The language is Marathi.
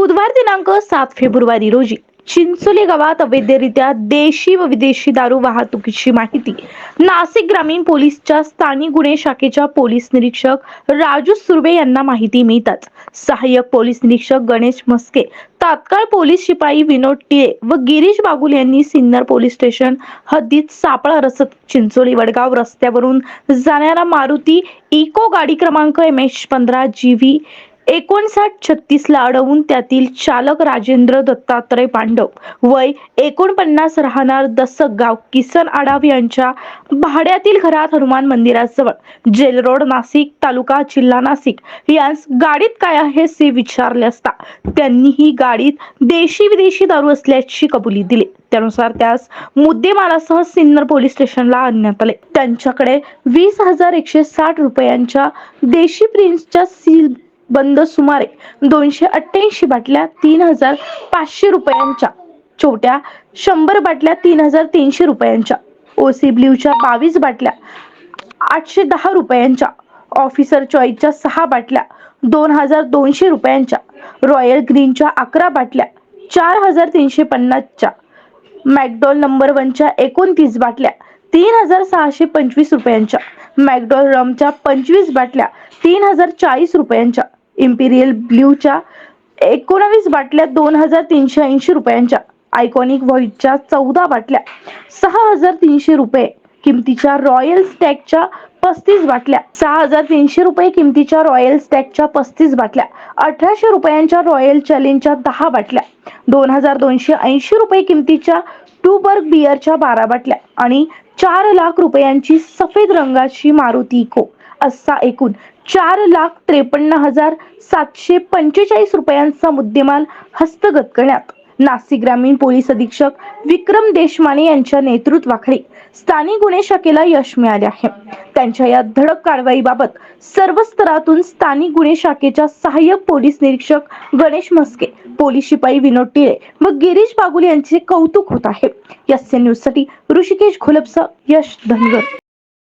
बुधवार दिनांक सात फेब्रुवारी रोजी चिंचोली गावात अवैधरित्या देशी व विदेशी दारू वाहतुकीची माहिती. नाशिक ग्रामीण पोलीसच्या स्थानिक गुन्हे शाखेच्या पोलीस निरीक्षक राजू सुर्वे यांना माहिती मिळताच सहाय्यक पोलीस निरीक्षक गणेश मस्के तात्काळ पोलीस शिपाई विनोद टिळे व गिरीश बागुल यांनी सिन्नर पोलीस स्टेशन हद्दीत सापळा रसत चिंचोली वडगाव रस्त्यावरून जाणारा मारुती इको गाडी क्रमांक एम एच पंधरा जी व्ही एकोणसाठ छत्तीसला अडवून त्यातील चालक राजेंद्र दत्तात्रय पांडव वय एकोणपन्नास राहणार दसक गाव किसन आडाव यांच्या भाड्यातील घरात हनुमान मंदिराजवळ. जेल रोड नाशिक तालुका जिल्हा नाशिक. यांस गाडीत काय आहे असे विचारले असता त्यांनी ही गाडीत देशी विदेशी दारू असल्याची कबुली दिली. त्यानुसार त्यास मुद्देमालासह सिन्नर पोलीस स्टेशनला आणण्यात आले. त्यांच्याकडे वीस हजार एकशे साठ रुपयांच्या देशी प्रिन्सच्या सील बंद सुमारे दोनशे अठ्ठ्याऐंशी बाटल्या तीन हजार पाचशे रुपयांच्या छोट्या शंभर बाटल्या तीन हजार तीनशे रुपयांच्या ओसी ब्ल्यूच्या बावीस बाटल्या आठशे दहा रुपयांच्या ऑफिसर चॉईसच्या सहा बाटल्या दोन हजार दोनशे रुपयांच्या रॉयल ग्रीनच्या अकरा बाटल्या चार हजार तीनशे पन्नासच्या मॅकडॉल नंबर वनच्या एकोणतीस बाटल्या तीन हजार सहाशे पंचवीस रुपयांच्या मॅकडॉल रमच्या पंचवीस बाटल्या तीन हजार चाळीस रुपयांच्या इम्पिरियल ब्ल्यूच्या एकोणावीस बाटल्या दोन हजार तीनशे ऐंशी रुपयांच्या आयकॉनिक व्हाईटच्या चौदा बाटल्या सहा हजार तीनशे रुपये किमतीच्या रॉयल स्टॅकच्या पस्तीस बाटल्या सहा हजार तीनशे रुपये किमतीच्या रॉयल स्टॅकच्या पस्तीस बाटल्या अठराशे रुपयांच्या रॉयल चॅलेंजच्या दहा बाटल्या दोन हजार दोनशे ऐंशी रुपये किमतीच्या टूबर्ग बिअरच्या बारा बाटल्या आणि चार लाख रुपयांची सफेद रंगाची मारुती इको असा एकूण चार लाख त्रेपन्न हजार सातशे पंचेचाळीस रुपयांचा मुद्देमाल हस्तगत करण्यात. नाशिक ग्रामीण पोलीस अधीक्षक विक्रम देशमाने यांच्या नेतृत्वाखाली स्थानिक गुन्हे शाखेला यश मिळाले आहे. त्यांच्या या धडक कारवाईबाबत सर्व स्तरातून स्थानिक गुन्हे शाखेच्या सहाय्यक पोलीस निरीक्षक गणेश मस्के पोलीस शिपाई विनोद टिळे व गिरीश बागुल यांचे कौतुक होत आहे. एस न्यूजसाठी ऋषिकेश घोलपसह यश धनगर.